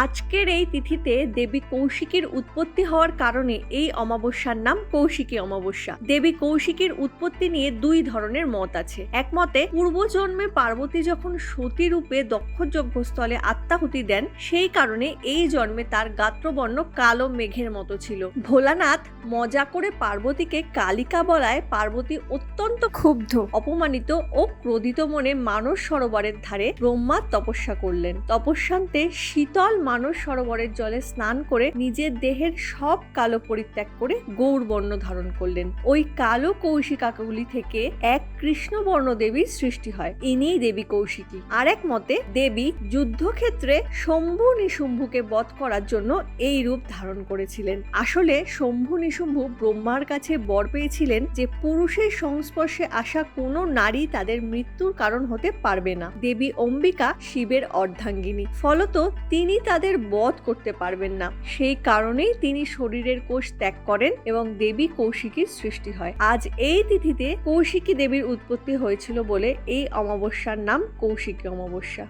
আজকের এই তিথিতে দেবী কৌশিকীর উৎপত্তি হওয়ার কারণে এই অমাবস্যার নাম কৌশিকী অমাবস্যা। দেবী কৌশিকীর উৎপত্তি নিয়ে দুই ধরনের মত আছে। একমতে পূর্বজন্মে পার্বতী যখন সতী রূপে দক্ষ যজ্ঞস্থলে আত্মাহুতি দেন, সেই কারণে এই জন্মে তার গাত্রবর্ণ কালো মেঘের মতো ছিল। ভোলানাথ মজা করে পার্বতীকে কালিকা বলায় পার্বতী অত্যন্ত ক্ষুব্ধ, অপমানিত ও ক্রোধিত মনে মানস সরোবরের ধারে ব্রহ্মা তপস্যা করলেন। তপস্যান্তে শীতল মানস সরোবরের জলে স্নান করে নিজের দেহের সব কালো পরিত্যাগ করে গৌরবর্ণ ধারণ করলেন। ওই কালো কৌশিকাগুলি থেকে এক কৃষ্ণবর্ণ দেবীর সৃষ্টি হয়। ইনিই দেবী কৌশিকী। আর এক মতে, দেবী যুদ্ধক্ষেত্রে শম্ভু নিশুম্ভুকে বধ করার জন্য এই রূপ ধারণ করেছিলেন। আসলে শম্ভু নিশুম্ভু ব্রহ্মার কাছে বর পেয়েছিলেন যে পুরুষের সংস্পর্শে আসা কোনো নারী তাদের মৃত্যুর কারণ হতে পারবে না। দেবী অম্বিকা শিবের অর্ধাঙ্গিনী। ফলত তিনি তাদের বধ করতে পারবেন না। সেই কারণেই তিনি শরীরের কোষ ত্যাগ করেন এবং দেবী কৌশিকীর সৃষ্টি হয়। আজ এই তিথিতে কৌশিকী দেবীর উৎপত্তি হয়েছিল বলে এই অমাবস্যার নাম কৌশিকী অমাবস্যা।